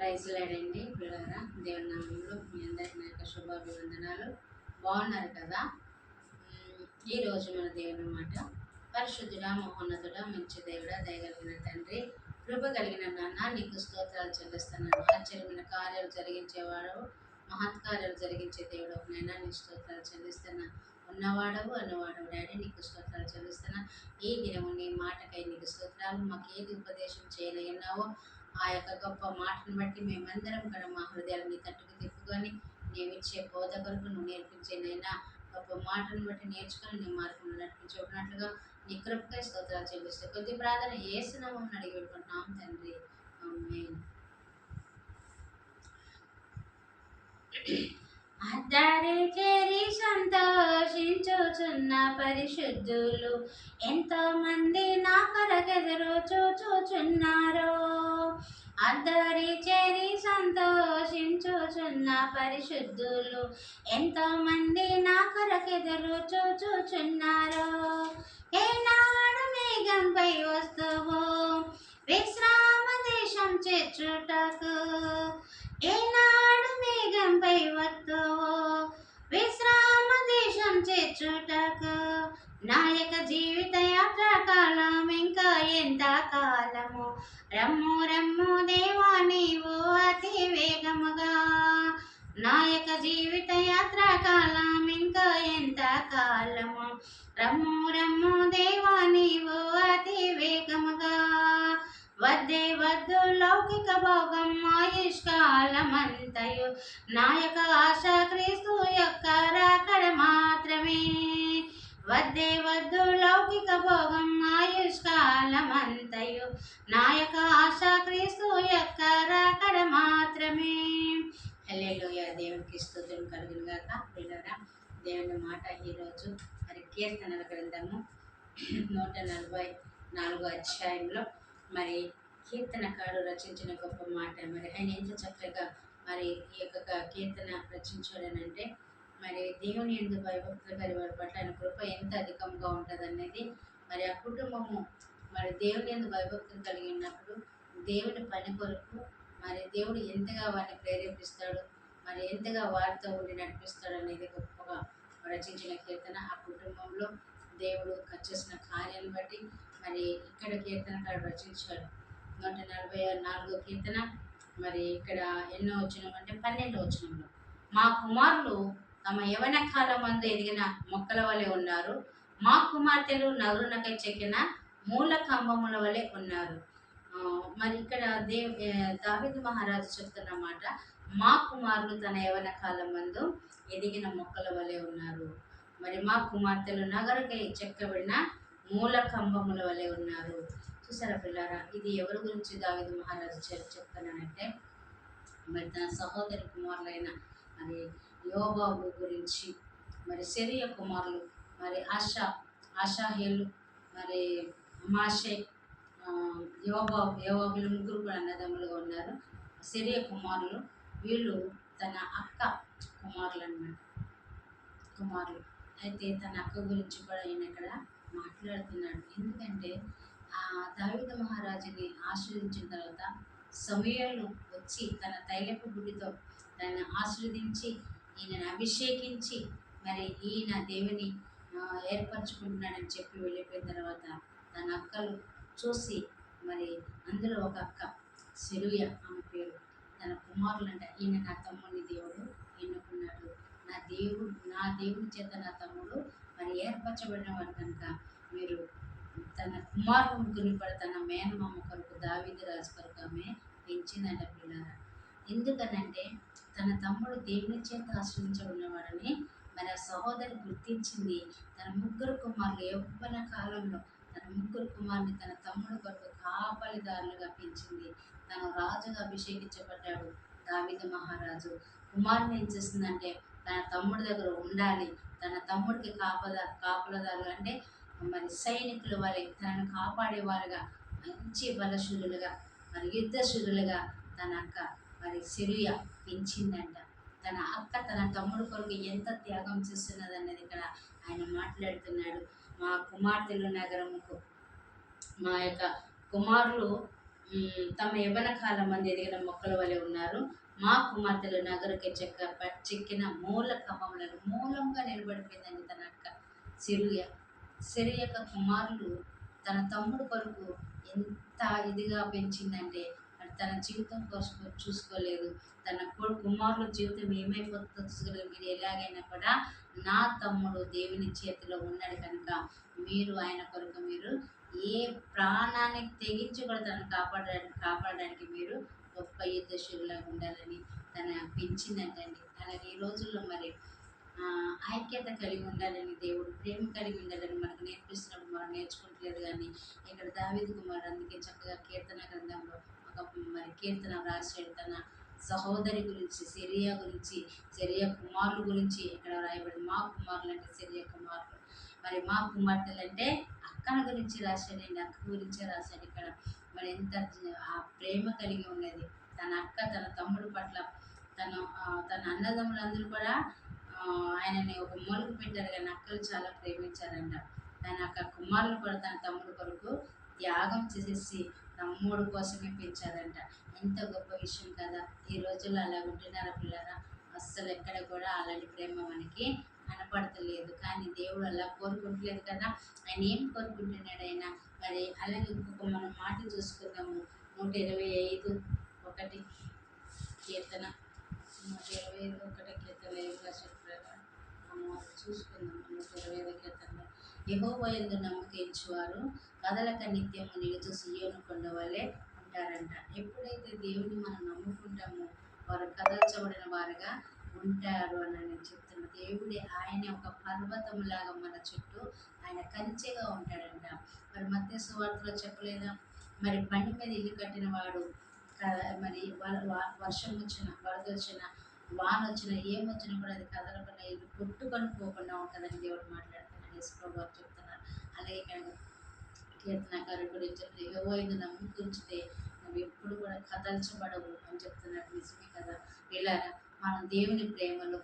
ప్రైజులేడండి పిల్లరా దేవుని నామంలో మీ అందరికీ నా యొక్క శుభాభివందనాలు. బాగున్నారు కదా? ఈరోజు మన దేవుని మాట పరిశుద్ధుడ మహోన్నతుడ మంచి దేవుడా దయగలిగిన తండ్రి కృప కలిగిన నాన్న నీకు స్తోత్రాలు చెల్లిస్తున్నాను. ఆశ్చర్యమైన కార్యాలు జరిగించేవాడు మహత్కార్యాలు జరిగించే దేవుడు నైనా నీ స్తోత్రాలు చెల్లిస్తున్నా. ఉన్నవాడవు అన్నవాడవు డాడీ నీకు స్తోత్రాలు చెల్లిస్తున్నా. ఈ దినము నీ మాటకై నీకు స్తోత్రాలు. మాకు ఏది ఉపదేశం చేయలేనావో ఆ యొక్క గొప్ప మాటను బట్టి మేమందరం కూడా మా హృదయాలని తట్టుకు తిప్పుకొని నీవిచ్చే బోధ కొరకు నువ్వు నేర్పించేనైనా గొప్ప మాటను బట్టి నేర్చుకొని నీ మార్గంలో నడిపించుకున్నట్లుగా నీ కృపకై స్తోత్రాలు చెల్లిస్తే కొద్ది ప్రార్థన ఏసునామం అడిగి పెట్టుకుంటున్నాం తండ్రి ఆమేన్. అద్దరి చేరి సంతోషించుచున్న పరిశుద్ధులు. ఎంతో మంది నా కొరకెదురు చూచుచున్నారు. అద్దరి చేరి సంతోషించుచున్న పరిశుద్ధులు. ఎంతో మంది నా కొరకెదురు చూచుచున్నారు. ఏనాడు మేఘంపై వస్తువు విశ్రామ దేశం చేర్చుటకు ఏనాడు మేఘంపై వస్తువు విశ్రామ దేశం చేర్చుటకు నాయక జీవిత యాత్ర కాలం ఇంకా ఎంత కాలము? రమ్ము రమ్ము దేవా నీవు అతి వేగముగా. నాయక జీవిత యాత్ర కాలం ఇంకా ఎంత కాలము? రమ్ము రమ్ము దేవా నీవు అతి వేగముగా. వద్దే వద్దు లౌకిక భోగం ఆయుష్కాలమంతయు. నాయక ఆశ క్రీస్తు యొక్క రాకడ మాత్రమే. వద్దే వద్దు లౌకిక భోగం ఆయుష్కాలమంతయు. నాయక ఆశ క్రీస్తు యొక్క రాకడ మాత్రమే. హల్లెలూయా. దేవునికి స్తోత్రం కలుగును గాక. పిల్లరా దేవుని మాట ఈరోజు మరి కీర్తనల గ్రంథము నూట నలభై నాలుగో అధ్యాయంలో మరి కీర్తనకాడు రచించిన గొప్ప మాట. మరి ఆయన ఎంత చక్కగా మరి ఈ యొక్క కీర్తన రచించాడనంటే మరి దేవుని ఎందు భయభక్తులు కలిగి వారి పట్ల ఆయన కృప ఎంత అధికంగా ఉంటుంది అనేది మరి ఆ కుటుంబము మరి దేవుని ఎందు భయభక్తులు కలిగి ఉన్నప్పుడు దేవుని పని కొరకు మరి దేవుడు ఎంతగా వారిని ప్రేరేపిస్తాడు మరి ఎంతగా వారితో ఉండి నడిపిస్తాడు అనేది గొప్పగా రచించిన కీర్తన. ఆ కుటుంబంలో దేవుడు చేసిన కార్యాలను బట్టి మరి ఇక్కడ కీర్తనకాడు రచించాడు నూట నలభై నాలుగో కీర్తన. మరి ఇక్కడ ఎన్నో వచ్చినాం అంటే పన్నెండు వచ్చినంలో మా కుమారులు తమ యవన కాలం మందు ఎదిగిన మొక్కల వలె ఉన్నారు. మా కుమార్తెలు నగరునకై చెక్కిన మూల కంబముల వలె ఉన్నారు. మరి ఇక్కడ దేవ్ దావిద్ మహారాజు చెప్తున్న మాట మా కుమారులు తన యవన కాలం మందు ఎదిగిన మొక్కల వలె ఉన్నారు. మరి మా కుమార్తెలు నగరకై చెక్కబడిన మూల కంబముల వలె ఉన్నారు. చూసారా పిల్లారా? ఇది ఎవరి గురించి దావిదు మహారాజు చెప్తున్నానంటే మరి తన సహోదరి కుమారులైన మరి యోబాబు గురించి. మరి శరీర కుమారులు మరి ఆశా ఆశాహేలు మరి మాషే యోబాబు యోబాబులు ముగ్గురు కూడా అన్నదమ్ములుగా ఉన్నారు. శరీర కుమారులు వీళ్ళు తన అక్క కుమారులు అనమాట కుమారులు. అయితే తన అక్క గురించి కూడా ఈయన ఇక్కడ మాట్లాడుతున్నాడు. ఎందుకంటే ఆ దావిద మహారాజుని ఆశీర్వదించిన తర్వాత సమయాలు వచ్చి తన తైలపు గుడితో తనను ఆశీర్వదించి ఈయనను అభిషేకించి మరి ఈయన దేవుని ఏర్పరచుకుంటున్నాడని చెప్పి వెళ్ళిపోయిన తర్వాత తన అక్కలు చూసి మరి అందులో ఒక అక్క సిరుయ ఆమె పేరు తన కుమారులంట ఈయన నా తమ్ముని దేవుడు ఎన్నుకున్నాడు. నా దేవుడు నా దేవుని చేత నా తమ్ముడు ఏర్పరచబడిన వాడు కనుక మీరు తన కుమారుడు గురిపడి తన మేనమామ కొరకు దావీదు రాజు కొరకు ఆమె పెంచిందంట పిల్లరా. ఎందుకనంటే తన తమ్ముడు దేవుని చేత ఆశ్రయించబడినవాడని మరి ఆ సహోదరి గుర్తించింది తన ముగ్గురు కుమారులు యవ్వన కాలంలో తన ముగ్గురు కుమారుని తన తమ్ముడు కొరకు కాపలిదారులుగా పెంచింది. తను రాజుగా అభిషేకించబడ్డాడు దావిద మహారాజు. కుమారుని ఏం చేస్తుందంటే తన తమ్ముడి దగ్గర ఉండాలి. తన తమ్ముడికి కాపద కాపలదారు అంటే మరి సైనికుల వారి తనను కాపాడేవారుగా. మంచి బలశూరులుగా మరి యుద్ధశూరులుగా తన అక్క మరి సిరియ పెంచిందంట. తన అక్క తన తమ్ముడు కొరకు ఎంత త్యాగం చేస్తున్నది అన్నది ఇక్కడ ఆయన మాట్లాడుతున్నాడు. మా కుమార్తెలు నగరముకు మా యొక్క కుమారులు తమ యవన కాలం మంది ఎదిగిన మొక్కల వలె ఉన్నారు. మా కుమార్తెలు నగరుకి చెక్క ప- చెక్కిన మూల కమములను మూలంగా నిలబడిపోయిందండి తన అక్క సిరియ. సిరి యొక్క కుమారులు తన తమ్ముడు కొరకు ఎంత ఇదిగా పెంచిందంటే తన జీవితం కోసం చూసుకోలేదు. తన కొడు కుమారుల జీవితం ఏమైపోతుందో మీరు ఎలాగైనా కూడా నా తమ్ముడు దేవుని చేతిలో ఉన్నాడు కనుక మీరు ఆయన కొరకు మీరు ఏ ప్రాణానికి తెగించి కూడా తనను కాపాడడానికి కాపాడడానికి మీరు గొప్ప యుద్ధశూరులాగా ఉండాలని తన పెంచిందంటండి. అలాగే ఈ రోజుల్లో మరి ఐక్యత కలిగి ఉండాలని దేవుడు ప్రేమ కలిగి ఉండాలని మనకు నేర్పిస్తున్నప్పుడు మనం నేర్చుకుంటలేదు కానీ ఇక్కడ దావిది కుమార్ అందుకే చక్కగా కీర్తన గ్రంథంలో ఒక మరి కీర్తన రాశాడు తన సహోదరి గురించి సిరియా గురించి సిరియా కుమారుల గురించి ఇక్కడ రాయబడింది మా కుమారులు అంటే సిరియా కుమారులు. మరి మా కుమార్తెలు అంటే అక్కల గురించి రాశాడండి అక్క గురించే రాశాడు ఇక్కడ. మరి ఎంత ఆ ప్రేమ కలిగి ఉన్నది. తన అక్క తన తమ్ముడు పట్ల తన తన అన్నదమ్ములందరూ కూడా ఆయనని ఒక మూలకు పెట్టారు కానీ అక్కలు చాలా ప్రేమించారంట. తన అక్క కుమారులు కూడా తన తమ్ముడు కొరకు త్యాగం చేసేసి తమ్ముడు కోసమే పెంచారంట. ఎంత గొప్ప విషయం కదా. ఈ రోజుల్లో అలా ఉంటున్నారా పిల్లరా? అస్సలు ఎక్కడ కూడా అలాంటి ప్రేమ మనకి కనపడతలేదు. కానీ దేవుడు అలా కోరుకుంటలేదు కదా. ఆయన ఏం కోరుకుంటున్నాడు ఆయన మరి అలాగే ఇంకొక మనం మాట చూసుకుందాము. నూట ఇరవై ఐదు ఒకటి కీర్తన. నూట ఇరవై ఐదు ఒకటి కీర్తన ఏం రాశారు చూసుకుందాం నూట ఇరవై ఐదు కీర్తనలో. యెహోవా ఎందు నమ్మకం కదలక నిత్యము నిలుచు సియోను కొండ ఉంటారంట. ఎప్పుడైతే దేవుని మనం నమ్ముకుంటామో వారు కదల్చబడిన వారుగా ఉంటారు అని నేను దేవుడే ఆయన ఒక పర్వతంలాగా మన చుట్టూ ఆయన కంచెగా ఉంటాడంట. మరి మధ్య సువార్తలో చెప్పలేదా? మరి బండి మీద ఇల్లు కట్టిన వాడు మరి వర్షం వచ్చిన వరద వచ్చిన వాన వచ్చిన ఏమొచ్చినా కూడా అది కదలకుండా ఇల్లు కొట్టుకొని పోకుండా ఉంటుందని దేవుడు మాట్లాడుతున్నాడు. యేసుప్రభు చెప్తున్నారు. అలాగే ఇక్కడ కీర్తనకారుడు కూడా చెప్తే ఏవో ఇది నమ్ముకుంచితే నువ్వు ఎప్పుడు కూడా కదల్చబడవు అని చెప్తున్నాడు నిజమే కదా? ఇలా మనం దేవుని ప్రేమలో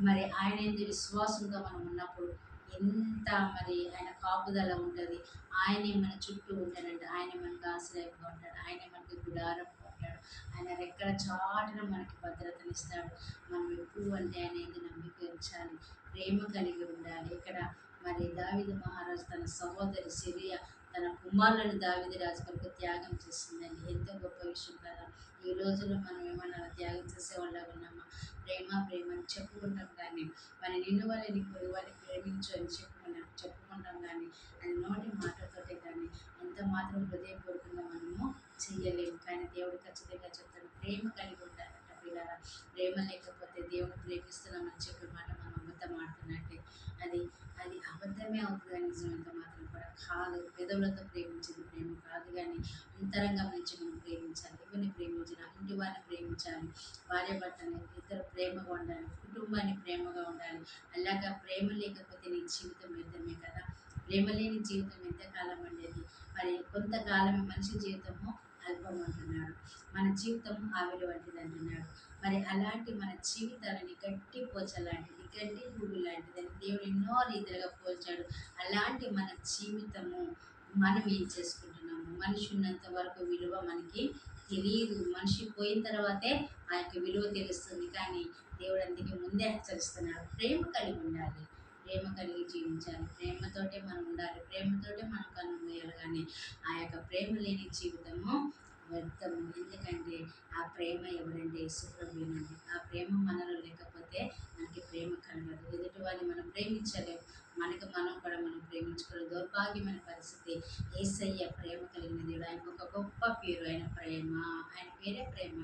మరి ఆయన ఎందు విశ్వాసంగా మనం ఉన్నప్పుడు ఎంత మరి ఆయన కాపుదల ఉంటుంది. ఆయనే మన చుట్టూ ఉంటాడంట. ఆయన మనకు ఆశ్రయంగా ఉంటాడు. ఆయన మనకి గుడారంగా ఉంటాడు. ఆయన రెక్కల చాటున మనకి భద్రతనిస్తాడు మనం ఎప్పుడు అంటే ఆయన ఎందు నమ్మిక ఉంచాలి. ప్రేమ కలిగి ఉండాలి. ఇక్కడ మరి దావిద మహారాజు తన సహోదరి సిరియా తన కుమారులను దావిది రాజు కొరకు త్యాగం చేసిందండి ఎంతో గొప్ప విషయం కదా. ఈ రోజుల్లో మనం ఏమన్నా త్యాగం చేసే వాళ్ళగా ఉన్నామా? ప్రేమ ప్రేమ అని చెప్పుకుంటాం కానీ మరి నిన్ను వాళ్ళని పొరుగు వాళ్ళని ప్రేమించు అని చెప్పుకున్నాం చెప్పుకుంటాం కానీ అది నోటి మాటలతోటే కానీ ఎంత మాత్రం హృదయపూర్వకంగా మనము చెయ్యలేము. కానీ దేవుడు ఖచ్చితంగా చెప్తాడు ప్రేమ కలిగి ఉండాలంట పిల్లల ప్రేమ లేకపోతే దేవుడు ప్రేమిస్తున్నామని చెప్పే మాట మనం అబద్ధం ఆడుతున్నట్టే. అది అది అబద్ధమే అవుతుంది నిజం. ఎంత మాత్రం కాదు పెదవులతో ప్రేమించింది ప్రేమ కాదు కానీ అంతరంగం నుంచి మనం ప్రేమించాలి ఎవరిని ప్రేమించిన ఇంటి వారిని ప్రేమించాలి భార్య భర్తని ఇద్దరు ప్రేమగా ఉండాలి కుటుంబాన్ని ప్రేమగా ఉండాలి. అలాగా ప్రేమ లేకపోతే నీ జీవితం వ్యర్థమే కదా? ప్రేమ లేని జీవితం ఎంతకాలం ఉండేది? మరి కొంతకాలమే మనిషి జీవితము అల్పం అంటున్నాడు. మన జీవితం ఆవిరి వంటిది అంటున్నాడు. మరి అలాంటి మన జీవితాలని గట్టి పోచ లాంటిది గడ్డి పువ్వు లాంటిదని అని దేవుడు ఎన్నో రీతిలుగా పోల్చాడు. అలాంటి మన జీవితము మనం ఏం చేసుకుంటున్నాము? మనిషి ఉన్నంత వరకు విలువ మనకి తెలియదు మనిషి పోయిన తర్వాతే ఆ యొక్క విలువ తెలుస్తుంది. కానీ దేవుడు అందుకే ముందే హెచ్చరిస్తున్నాడు. ప్రేమ కలిగి ఉండాలి. ప్రేమ కలిగి జీవించాలి. ప్రేమతోటే మనం ఉండాలి. ప్రేమతోటే మనం కన్ను కానీ ఆ యొక్క ప్రేమ లేని జీవితము వ్యర్థము. ఎందుకంటే ఆ ప్రేమ ఎవరంటే యేసుప్రభునండి ఆ ప్రేమ మనలో లేకపోతే మనకి ప్రేమ కలగదు ఎదుటి వారిని మనం ప్రేమించలేము మనకి మనం కూడా మనం ప్రేమించుకోలేదు దౌర్భాగ్యమైన పరిస్థితి. ఏసయ్య ప్రేమ కలిగిన దేవుడు. ఆయనకు ఒక గొప్ప పేరు. ఆయన ప్రేమ. ఆయన పేరే ప్రేమ.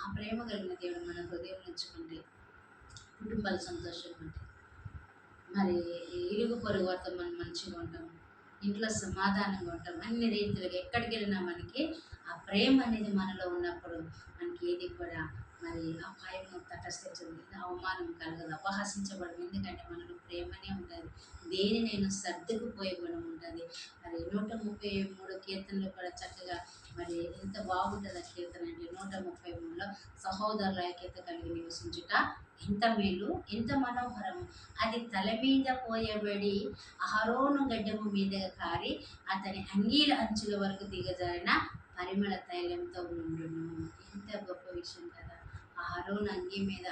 ఆ ప్రేమ కలిగిన దేవుడు మన హృదయం ఉంచుకుంటే కుటుంబాలు సంతోషంగా ఉంటాయి మరి ఇరుగు పొరుగు వారితో మనం మంచిగా ఉంటాము? ఇంట్లో సమాధానంగా ఉంటాం. అన్ని రీతిలుగా ఎక్కడికి వెళ్ళినా మనకి ఆ ప్రేమ అనేది మనలో ఉన్నప్పుడు మనకి ఏది కూడా మరి అపాయం తటస్థించదు అవమానం కలగదు అపహసించబడదు ఎందుకంటే మనలో ప్రేమనే ఉంటుంది. దేనినైనా సర్దుకుపోయే గుణం ఉంటుంది? మరి నూట ముప్పై మూడు కీర్తనలు కూడా చక్కగా మరి ఎంత బాగుంటుంది ఆ కీర్తన అంటే నూట ముప్పై మూడులో సహోదరుల ఐక్యత కలిగి నివసించుట ఎంత మేలు ఎంత మనోహరం. అది తల మీద పోయబడి అహరోను గడ్డము మీద కారి అతని అంగీల అంచుల వరకు దిగజారిన పరిమళ తైలంతో ఉండును. ఎంత గొప్ప విషయం కదా. ఆరోన్ అంగి మీద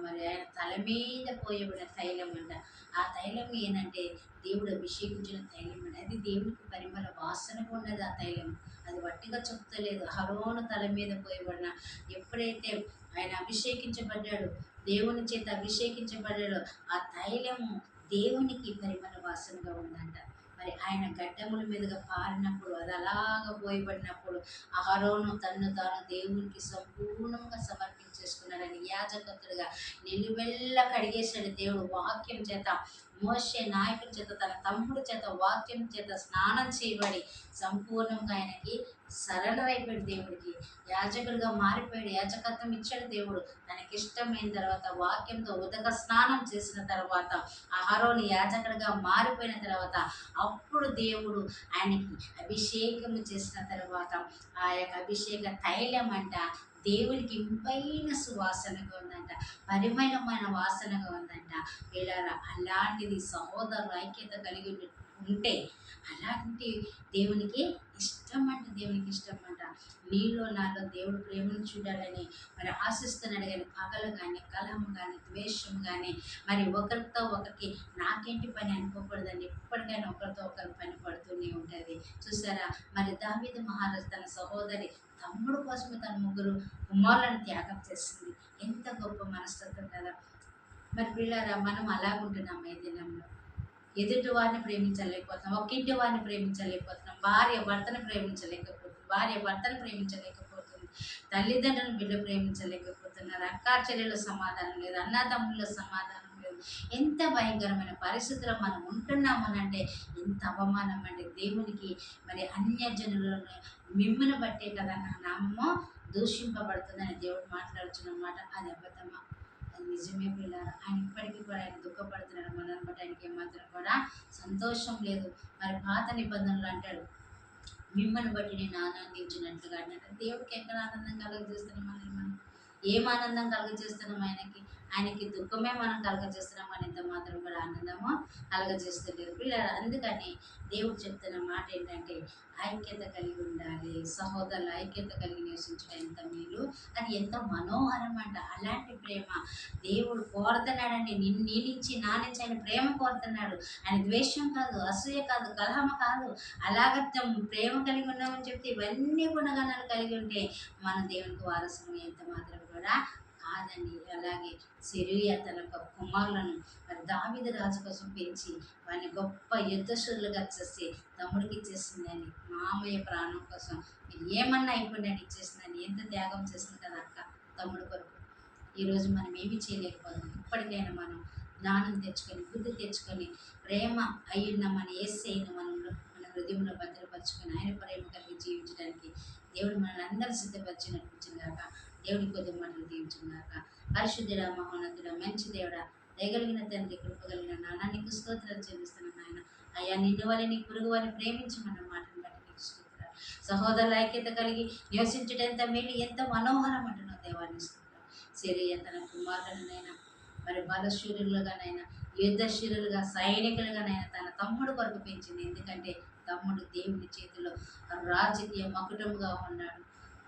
మరి ఆయన తల మీద పోయబడిన తైలం అంట. ఆ తైలం ఏంటంటే దేవుడు అభిషేకించిన తైలం అంట. అది దేవుడికి పరిమళ వాసనగా ఉన్నది ఆ తైలం. అది వట్టిగా చెప్తలేదు హరోను తల మీద పోయబడిన ఎప్పుడైతే ఆయన అభిషేకించబడ్డాడు దేవుని చేత అభిషేకించబడ్డాడు ఆ తైలము దేవునికి పరిమళ వాసనగా ఉందంట మరి ఆయన గడ్డముల మీదుగా పారినప్పుడు అది అలాగ పోయబడినప్పుడు అహరోను తన్ను తాను దేవునికి సంపూర్ణంగా సమర్పించేసుకున్నాడని యాజకత్తుడుగా నిలువెల్ల కడిగేశాడు దేవుడు వాక్యం చేత. మోషే నాయకుడి చేత తన తమ్ముడు చేత వాక్యం చేత స్నానం చేయబడి సంపూర్ణంగా ఆయనకి సరెండర్ అయిపోయాడు దేవుడికి. యాజకుడిగా మారిపోయాడు యాజకత్వం ఇచ్చాడు దేవుడు. తనకి ఇష్టమైన తర్వాత వాక్యంతో ఉదక స్నానం చేసిన తర్వాత అహరోని యాజకుడిగా మారిపోయిన తర్వాత అప్పుడు దేవుడు ఆయనకి అభిషేకం చేసిన తర్వాత ఆ యొక్క అభిషేక తైలం అంట దేవునికి ఇంపైన సువాసనగా ఉందంట. పరిమళమైన వాసనగా ఉందంట. వీళ్ళ అలాంటిది సహోదర ఐక్యత కలిగి ఉండి- ఉంటే అలాంటి దేవునికి ఇష్టం అంట దేవునికి ఇష్టం అంట నీలో నాలో దేవుడు ప్రేమను చూడాలని మరి ఆశిస్తున్నాడు కానీ పగలు కానీ కలహం కానీ ద్వేషం కానీ మరి ఒకరితో ఒకరికి నాకేంటి పని అనుకోకూడదండి. ఎప్పటికైనా ఒకరితో ఒకరి పని పడుతూనే ఉంటుంది. చూసారా? మరి దావిద మహారాజు తన సహోదరి తమ్ముడు కోసమే తన ముగ్గురు కుమారులను త్యాగం చేసింది. ఎంత గొప్ప మనస్తత్వం కదా. మరి పిల్లరా మనం అలాగుంటున్నాం ఏ దినంలో? ఎదుటి వారిని ప్రేమించలేకపోతున్నాం ఒక ఇంటి వారిని ప్రేమించలేకపోతున్నాం భార్య భర్తను ప్రేమించలేకపోతుంది భార్య భర్తను ప్రేమించలేకపోతుంది తల్లిదండ్రులను బిడ్డ ప్రేమించలేకపోతున్నారు అక్కా చెల్లెల సమాధానం లేదు అన్నదమ్ముల్లో సమాధానం లేదు. ఎంత భయంకరమైన పరిస్థితుల్లో మనం ఉంటున్నామనంటే ఎంత అవమానం అంటే దేవునికి మరి అన్యజనులను మిమ్మల్ని బట్టే కదా నా నామము దూషింపబడుతుందని దేవుడు మాట్లాడుతున్నమాట అది అబద్ధమా? నిజమే పిల్లలు. ఆయన ఇప్పటికీ కూడా ఆయన దుఃఖపడుతున్నాడు. మనల్ని బట్టి ఆయనకి ఏమాత్రం కూడా సంతోషం లేదు. మరి పాత నిబంధనలు అంటాడు మిమ్మల్ని బట్టి నేను ఆనందించినట్లుగా అంటే దేవుడికి ఎక్కడ ఆనందం కలుగజేస్తున్నాం మనల్ని మనం? ఏం ఆనందం కలుగజేస్తున్నాం ఆయనకి? ఆయనకి దుఃఖమే మనం కలుగజేస్తున్నాం అని ఎంత మాత్రం కూడా ఆనందము కలుగజేస్తలేదు. పిల్లలు అందుకని దేవుడు చెప్తున్న మాట ఏంటంటే ఐక్యత కలిగి ఉండాలి. సహోదరుల ఐక్యత కలిగి నివసించడం ఎంత మేలు? అది ఎంత మనోహరం అంట. అలాంటి ప్రేమ దేవుడు కోరుతున్నాడండి. నిన్ను నీ నుంచి నా నుంచి ఆయన ప్రేమ కోరుతున్నాడు. ఆయన ద్వేషం కాదు అసూయ కాదు కలహం కాదు. అలాగ ప్రేమ కలిగి ఉన్నామని చెప్తే ఇవన్నీ గుణగణాలు కలిగి ఉంటే మన దేవునికి వారసుని ఎంత మాత్రం కూడా కాదండి అలాగే సిరియా తన యొక్క కుమారులను మరి దావిద రాజు కోసం పెంచి వారిని గొప్ప యుద్ధశులుగా చేసి తమ్ముడికి ఇచ్చేసిందని మామయ్య ప్రాణం కోసం మీరు ఏమన్నా అయిపోయినట్టు ఇచ్చేసిందని ఎంత త్యాగం చేసింది కదా అక్క తమ్ముడు కొరకు ఈరోజు మనం ఏమీ చేయలేకపోతున్నాం. ఇప్పటికైనా మనం జ్ఞానం తెచ్చుకొని బుద్ధి తెచ్చుకొని ప్రేమ అయ్యున్న మన ఏసైన మనలో మన హృదయంలో భద్రపరచుకొని ఆయన ప్రేమ కలిగి జీవించడానికి దేవుడు మనల్ని అందరూ సిద్ధపరిచి నడిపించిందాక దేవుడి కొద్ది మాటలు దీవించిందాక పరిశుద్ధుడ మహోన్నతుడ మంచి దేవుడా దయగలిగిన తండ్రి కృపగలిగిన నాన్న నీకు స్తోత్రాలు చెల్లిస్తున్నాను నాయన. అయ్యా నిన్ను వల్ల నీ పురుగు వారిని ప్రేమించమన్న మాటను బట్టి నీకు స్తోత్రాలు. సహోదరుల ఐక్యత కలిగి నివసించడం ఎంత మేలు ఎంత మనోహరం అంటున్నావు దేవాన్ని స్తోత్రాలు. శరీర తన కుమారులనైనా మరి బలశూరులుగానైనా యుద్ధశీరులుగా సైనికులుగానైనా తన తమ్ముడు కొరకు పెంచింది. ఎందుకంటే తమ్ముడు దేవుని చేతిలో రాజకీయ మకుటముగా ఉన్నాడు.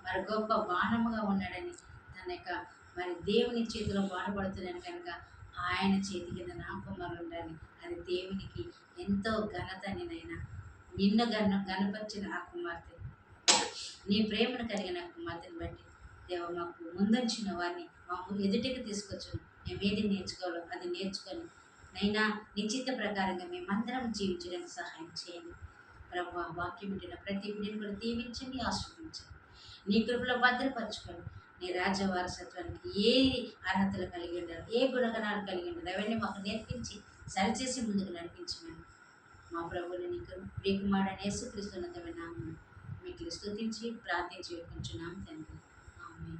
మరి గొప్ప బాణముగా ఉన్నాడని తన యొక్క మరి దేవుని చేతిలో వాడబడుతున్నాను కనుక ఆయన చేతి కింద నా కుమారుడు ఉండాలి. అది దేవునికి ఎంతో ఘనతని నైనా నిన్ను గన గనపరిచిన ఆ కుమార్తె. నీ ప్రేమను కలిగిన కుమార్తెని కుమార్తెను బట్టి దేవ మాకు ముందుంచిన వారిని మాకు ఎదుటికి తీసుకొచ్చును. మేము ఏది నేర్చుకోవాలో అది నేర్చుకొని నైనా నిశ్చిత ప్రకారంగా మేమందరం జీవించడానికి సహాయం చేయండి. ప్రభు వాక్యం వింటున్న ప్రతి బిడ్డను కూడా దీవించండి ఆస్వాదించండి నీ కృపలో భద్రపరచుకోండి. నీ రాజ్య వారసత్వానికి ఏ అర్హతలు కలిగి ఉండరు ఏ గుణగణాలు కలిగి ఉండరు. అవన్నీ మాకు నేర్పించి సరిచేసి ముందుకు నడిపించమని మా ప్రభుని నీకు ప్రియకుమారుడని యేసుక్రీస్తున్నతమైన నామమున మీకు స్థుతించి ప్రార్థించి వేడుకుంటున్నాం తండ్రి. ఆమె